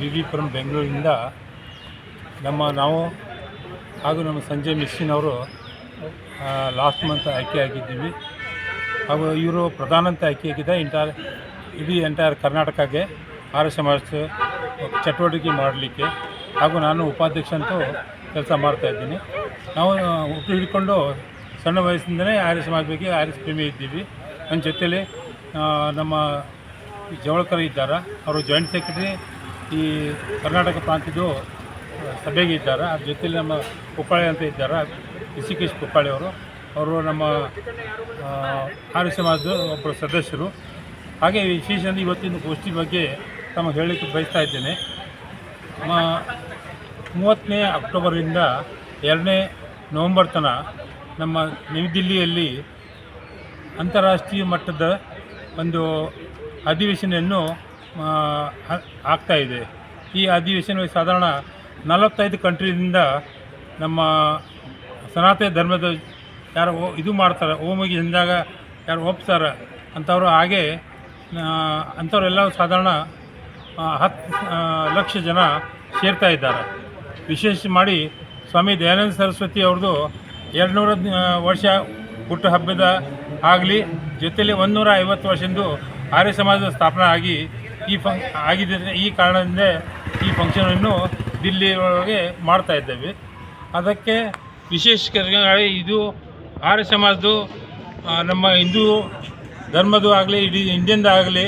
V V Puram ಬೆಂಗಳೂರಿನಿಂದ ನಮ್ಮ ನಾವು ಹಾಗೂ ನಮ್ಮ ಸಂಜಯ್ ಮಿಶ್ರಿನ್ ಅವರು ಲಾಸ್ಟ್ ಮಂತ್ ಆಯ್ಕೆ ಆಗಿದ್ದೀವಿ. ಹಾಗೂ ಇವರು ಪ್ರಧಾನ ಅಂತ ಆಯ್ಕೆ ಆಗಿದೆ ಇಂಟರ್ ಇಡೀ ಎಂಟೈರ್ ಕರ್ನಾಟಕಕ್ಕೆ ಆರ್ ಎಸ್ ಎಂ ಎಸ್ ಚಟುವಟಿಕೆ ಮಾಡಲಿಕ್ಕೆ ಹಾಗೂ ನಾನು ಉಪಾಧ್ಯಕ್ಷ ಅಂತೂ ಕೆಲಸ ಮಾಡ್ತಾಯಿದ್ದೀನಿ ನಾವು ಹುಟ್ಟು ಹಿಡ್ಕೊಂಡು ಸಣ್ಣ ವಯಸ್ಸಿಂದಲೇ ಆರ್ ಎಸ್ ಬಗ್ಗೆ ಆರ್ ಎಸ್ ಪ್ರೇಮಿ ಇದ್ದೀವಿ. ನನ್ನ ಜೊತೆಯಲ್ಲಿ ನಮ್ಮ ಜವಳಕರ್ ಇದ್ದಾರೆ, ಅವರು ಜಾಯಿಂಟ್ ಸೆಕ್ರೆಟರಿ ಈ ಕರ್ನಾಟಕ ಪ್ರಾಂತ್ಯದ್ದು ಸಭೆಗೆ ಇದ್ದಾರೆ? ಅದ್ರ ಜೊತೆಲಿ ನಮ್ಮ ಕುಪ್ಪಾಳಿ ಅಂತ ಇದ್ದಾರೆ? ಋಷಿಕೇಶ್ ಕುಪ್ಪಾಳಿ ಅವರು. ಅವರು ನಮ್ಮ ಆರ್ ಎಸ್ ಸಮಾಜದ ಒಬ್ಬರು ಸದಸ್ಯರು. ಹಾಗೆ ವಿಶೇಷ ಇವತ್ತಿನ ಗೋಷ್ಠಿ ಬಗ್ಗೆ ತಮಗೆ ಹೇಳಲಿಕ್ಕೆ ಬಯಸ್ತಾ ಇದ್ದೇನೆ. ಮೂವತ್ತನೇ ಅಕ್ಟೋಬರಿಂದ ಎರಡನೇ ನವಂಬರ್ ತನಕ ನಮ್ಮ ನ್ಯೂ ದಿಲ್ಲಿಯಲ್ಲಿ ಅಂತಾರಾಷ್ಟ್ರೀಯ ಮಟ್ಟದ ಒಂದು ಅಧಿವೇಶನವನ್ನು ಆಗ್ತಾ ಇದೆ. ಈ ಅಧಿವೇಶನ ಸಾಧಾರಣ ನಲವತ್ತೈದು ಕಂಟ್ರಿಯಿಂದ ನಮ್ಮ ಸನಾತನ ಧರ್ಮದ ಯಾರು ಇದು ಮಾಡ್ತಾರೆ ಓಮಿಗೆ ಹಿಂದಾಗ ಯಾರು ಒಪ್ತಾರೆ ಅಂಥವ್ರು ಹಾಗೆ ಅಂಥವರೆಲ್ಲ ಸಾಧಾರಣ ಹತ್ತು ಲಕ್ಷ ಜನ ಸೇರ್ತಾ ಇದ್ದಾರೆ. ವಿಶೇಷ ಮಾಡಿ ಸ್ವಾಮಿ ದಯಾನಂದ ಸರಸ್ವತಿ ಅವ್ರದ್ದು ಎರಡುನೂರ ವರ್ಷ ಹುಟ್ಟುಹಬ್ಬದ ಆಗಲಿ, ಜೊತೇಲಿ ಒಂದು ನೂರ ಐವತ್ತು ವರ್ಷದ್ದು ಆರ್ಯ ಸಮಾಜದ ಸ್ಥಾಪನೆ ಆಗಿ ಈ ಫಂ ಆಗಿದ್ದರೆ ಈ ಕಾರಣದಿಂದ ಈ ಫಂಕ್ಷನನ್ನು ದಿಲ್ಲಿ ಒಳಗೆ ಮಾಡ್ತಾ ಇದ್ದೇವೆ. ಅದಕ್ಕೆ ವಿಶೇಷವಾಗಿ ಇದು ಆರ್ಯ ಸಮಾಜದ್ದು ನಮ್ಮ ಹಿಂದೂ ಧರ್ಮದ್ದು ಆಗಲಿ, ಇಡೀ ಇಂಡಿಯನ್ದು ಆಗಲಿ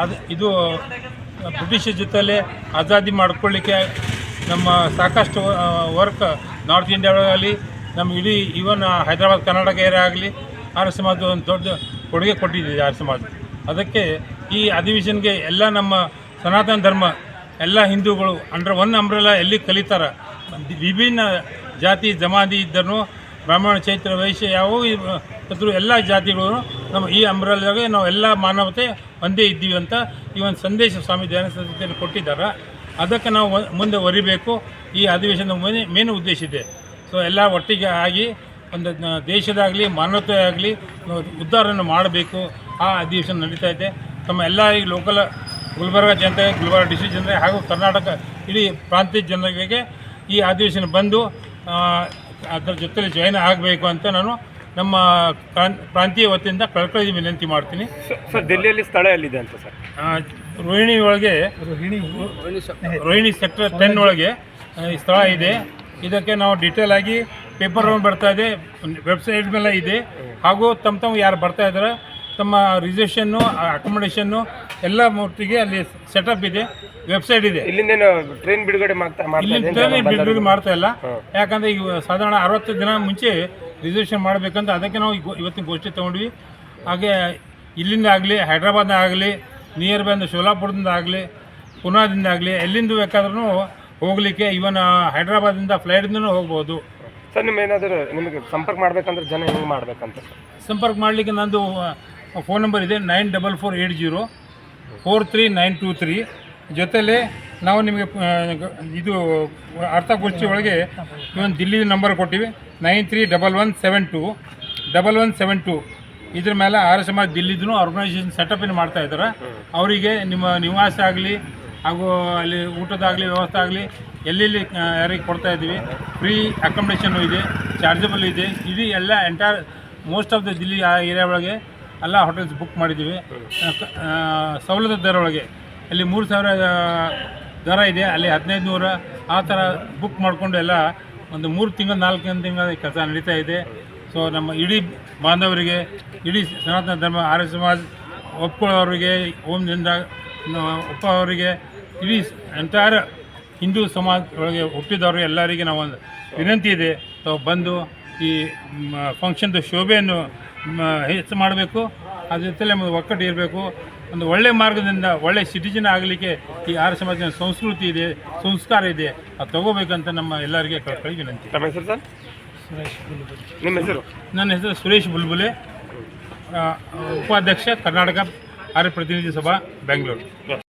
ಅದು ಇದು ಬ್ರಿಟಿಷ್ ಜೊತೆಯಲ್ಲೇ ಆಜಾದಿ ಮಾಡ್ಕೊಳ್ಳಿಕ್ಕೆ ನಮ್ಮ ಸಾಕಷ್ಟು ವರ್ಕ್ ನಾರ್ತ್ ಇಂಡಿಯಾದಲ್ಲಿ ನಮ್ಮ ಇಡೀ ಈವನ್ ಹೈದರಾಬಾದ್, ಕರ್ನಾಟಕ ಏರಿಯಾ ಆಗಲಿ, ಆರ್ಯ ಸಮಾಜದ ಒಂದು ದೊಡ್ಡ ಕೊಡುಗೆ ಕೊಟ್ಟಿದ್ದೀವಿ ಆರ್ಯ ಸಮಾಜ. ಅದಕ್ಕೆ ಈ ಅಧಿವೇಶನ್ಗೆ ಎಲ್ಲ ನಮ್ಮ ಸನಾತನ ಧರ್ಮ, ಎಲ್ಲ ಹಿಂದೂಗಳು ಅಂಡರ್ ಒನ್ ಅಂಬ್ರೆಲ್ಲ ಎಲ್ಲಿ ಕಲಿತಾರೆ? ವಿಭಿನ್ನ ಜಾತಿ ಜಮಾತಿ ಇದ್ದರೂ ಬ್ರಾಹ್ಮಣ, ಚೈತ್ರ, ವೈಶ್ಯ, ಯಾವ ಎಲ್ಲ ಜಾತಿಗಳು ನಮ್ಮ ಈ ಅಂಬ್ರೆಲ್ಲಾಗೆ ನಾವು ಎಲ್ಲ ಮಾನವತೆ ಒಂದೇ ಇದ್ದೀವಿ ಅಂತ ಈ ಒಂದು ಸಂದೇಶ ಸ್ವಾಮಿ ದಯಾನಂದ ಕೊಟ್ಟಿದ್ದಾರೆ. ಅದಕ್ಕೆ ನಾವು ಮುಂದೆ ಒರಿಬೇಕು ಈ ಅಧಿವೇಶನದ ಮೇನ್ ಮೇನ್ ಉದ್ದೇಶ ಇದೆ. ಸೊ ಎಲ್ಲ ಒಟ್ಟಿಗೆ ಆಗಿ ಒಂದು ದೇಶದಾಗಲಿ ಮಾನವತೆ ಆಗಲಿ ಉದ್ಧಾರವನ್ನು ಮಾಡಬೇಕು. ಆ ಅಧಿವೇಶನ ನಡೀತಾ ಇದೆ. ತಮ್ಮ ಎಲ್ಲ ಈ ಲೋಕಲ್ ಗುಲ್ಬರ್ಗ ಜನತೆ ಗುಲ್ಬರ್ಗ ಡಿಸ್ಟ್ರಿಕ್ಟ್ ಜನತೆ ಹಾಗೂ ಕರ್ನಾಟಕ ಇಡೀ ಪ್ರಾಂತೀಯ ಜನರಿಗೆ ಈ ಅಧಿವೇಶನ ಬಂದು ಅದರ ಜೊತೆಲಿ ಜಾಯ್ನ್ ಆಗಬೇಕು ಅಂತ ನಾನು ನಮ್ಮ ಪ್ರಾಂ- ಪ್ರಾಂತೀಯ ವತಿಯಿಂದ ಕಳ್ಕಳಿ ವಿನಂತಿ ಮಾಡ್ತೀನಿ. ಸರ್ ದಿಲ್ಲಿಯಲ್ಲಿ ಸ್ಥಳ ಎಲ್ಲಿದೆ ಅಂತ ಸರ್? ರೋಹಿಣಿ ಒಳಗೆ ರೋಹಿಣಿ. ರೋಹಿಣಿ ಸೆಕ್ಟರ್. ಟೆನ್ ಒಳಗೆ ಈ ಸ್ಥಳ ಇದೆ. ಇದಕ್ಕೆ ನಾವು ಡೀಟೇಲ್ ಆಗಿ ಪೇಪರ್ ಬರ್ತಾ ಇದೆ ವೆಬ್ಸೈಟ್ ಮೇಲೆ ಇದೆ. ಹಾಗೂ ತಮ್ಮ ತಮ್ಮ ಯಾರು ಬರ್ತಾ ಇದ್ದಾರೆ ತಮ್ಮ ರಿಸರ್ವೇಷನ್ನು ಅಕೊಮಡೇಷನ್ನು ಎಲ್ಲ ಮೂರ್ತಿಗೆ ಅಲ್ಲಿ ಸೆಟಪ್ ಇದೆ ವೆಬ್ಸೈಟ್ ಇದೆ. ಇಲ್ಲಿಂದೇನು ಟ್ರೈನ್ ಬಿಡುಗಡೆ ಮಾಡ್ತಾ ಇಲ್ಲಿ ಟ್ರೈನ್ ಬಿಡುಗಡೆ ಮಾಡ್ತಾ ಇಲ್ಲ. ಯಾಕಂದ್ರೆ ಈಗ ಸಾಧಾರಣ ಅರವತ್ತು ದಿನ ಮುಂಚೆ ರಿಸರ್ವೇಷನ್ ಮಾಡಬೇಕಂತ ಅದಕ್ಕೆ ನಾವು ಇವತ್ತಿನ ಗೋಷ್ಠಿ ತೊಗೊಂಡ್ವಿ. ಹಾಗೆ ಇಲ್ಲಿಂದ ಆಗಲಿ ಹೈದ್ರಾಬಾದ್ನ ಆಗಲಿ ನಿಯರ್ ಬೈ ಅಂದ್ರೆ ಶೋಲಾಪುರದಿಂದ ಆಗಲಿ ಪುನಾದಿಂದ ಆಗಲಿ ಎಲ್ಲಿಂದ ಬೇಕಾದ್ರೂ ಹೋಗಲಿಕ್ಕೆ ಇವನ್ ಹೈದ್ರಾಬಾದಿಂದ ಫ್ಲೈಟ್ದಿಂದನೂ ಹೋಗ್ಬೋದು. ಸರ್ ನಿಮ್ಮ ಏನಾದರೂ ನಿಮಗೆ ಸಂಪರ್ಕ ಮಾಡಬೇಕಂದ್ರೆ ಜನ ಹೆಂಗೆ ಮಾಡ್ಬೇಕಂತ? ಸಂಪರ್ಕ ಮಾಡಲಿಕ್ಕೆ ನಂದು ಫೋನ್ ನಂಬರ್ ಇದೆ nine double four eight zero four three nine two three. ಜೊತೇಲಿ ನಾವು ನಿಮಗೆ ಇದು ಅರ್ಥಗೋಷ್ಠಿ ಒಳಗೆ ಇವೊಂದು ದಿಲ್ಲಿ ನಂಬರ್ ಕೊಟ್ಟಿವಿ. Nine three double one seven two, double one seven two. ಇದ್ರ ಮೇಲೆ ಆರ್ ಎಸ್ ಸಮಾಜ ದಿಲ್ಲಿದ್ದು ಆರ್ಗನೈಸೇಷನ್ ಸೆಟಪ್ ಮಾಡ್ತಾ ಇದ್ದಾರೆ. ಅವರಿಗೆ ನಿಮ್ಮ ನಿವಾಸ ಆಗಲಿ, ಹಾಗೂ ಅಲ್ಲಿ ಊಟದಾಗಲಿ, ವ್ಯವಸ್ಥೆ ಆಗಲಿ, ಎಲ್ಲೆಲ್ಲಿ ಯಾರಿಗೆ ಕೊಡ್ತಾ ಇದ್ದೀವಿ ಫ್ರೀ ಅಕಾಮಿಡೇಷನ್ನು ಇದೆ ಚಾರ್ಜಬಲ್ ಇದೆ. ಇದು ಎಲ್ಲ entire most of the Delhi, ಆ ಏರಿಯಾ ಒಳಗೆ ಎಲ್ಲ ಹೋಟೆಲ್ಸ್ ಬುಕ್ ಮಾಡಿದ್ದೀವಿ. ಸವಲತ್ತು ದರ ಒಳಗೆ ಅಲ್ಲಿ ಮೂರು ಸಾವಿರ ದರ ಇದೆ. ಅಲ್ಲಿ ಹದಿನೈದು ನೂರ ಆ ಥರ ಬುಕ್ ಮಾಡಿಕೊಂಡು ಎಲ್ಲ ಒಂದು ಮೂರು ತಿಂಗಳು ನಾಲ್ಕು ತಿಂಗಳ ಕೆಲಸ ನಡೀತಾ ಇದೆ. ಸೊ ನಮ್ಮ ಇಡೀ ಬಾಂಧವರಿಗೆ ಇಡೀ ಸನಾತನ ಧರ್ಮ ಆರ್ಯ ಸಮಾಜ ಒಪ್ಕೊಳ್ಳೋರಿಗೆ ಒಪ್ಪ ಅವರಿಗೆ ಇಡೀ ಎಂಟೈರ್ ಹಿಂದೂ ಸಮಾಜ ಒಳಗೆ ಹುಟ್ಟಿದವರು ಎಲ್ಲರಿಗೆ ನಾವು ಒಂದು ವಿನಂತಿ ಇದೆ. ತಾವು ಬಂದು ಈ ಫಂಕ್ಷನ್ದು ಶೋಭೆಯನ್ನು ಹೆಚ್ಚು ಮಾಡಬೇಕು. ಅದ್ರ ಜೊತೆಲೆ ಒಂದು ಒಕ್ಕಟ್ಟು ಇರಬೇಕು. ಒಂದು ಒಳ್ಳೆ ಮಾರ್ಗದಿಂದ ಒಳ್ಳೆ ಸಿಟಿಜನ್ ಆಗಲಿಕ್ಕೆ ಈ ಆರ್ಯ ಸಮಾಜದ ಸಂಸ್ಕೃತಿ ಇದೆ ಸಂಸ್ಕಾರ ಇದೆ ಅದು ತಗೋಬೇಕಂತ ನಮ್ಮ ಎಲ್ಲರಿಗೆ ಕಳ್ಕೊಳ್ಳಿ ವಿನಂತಿ. ತಮ್ಮ ಹೆಸರು ಸರ್? ನಿಮ್ಮ ಹೆಸರು? ನನ್ನ ಹೆಸರು ಸುರೇಶ್ ಬುಲ್ಬುಲೆ. ಆ, ಉಪಾಧ್ಯಕ್ಷ ಕರ್ನಾಟಕ ಆರ್ಯ ಪ್ರತಿನಿಧಿ ಸಭಾ ಬೆಂಗಳೂರು.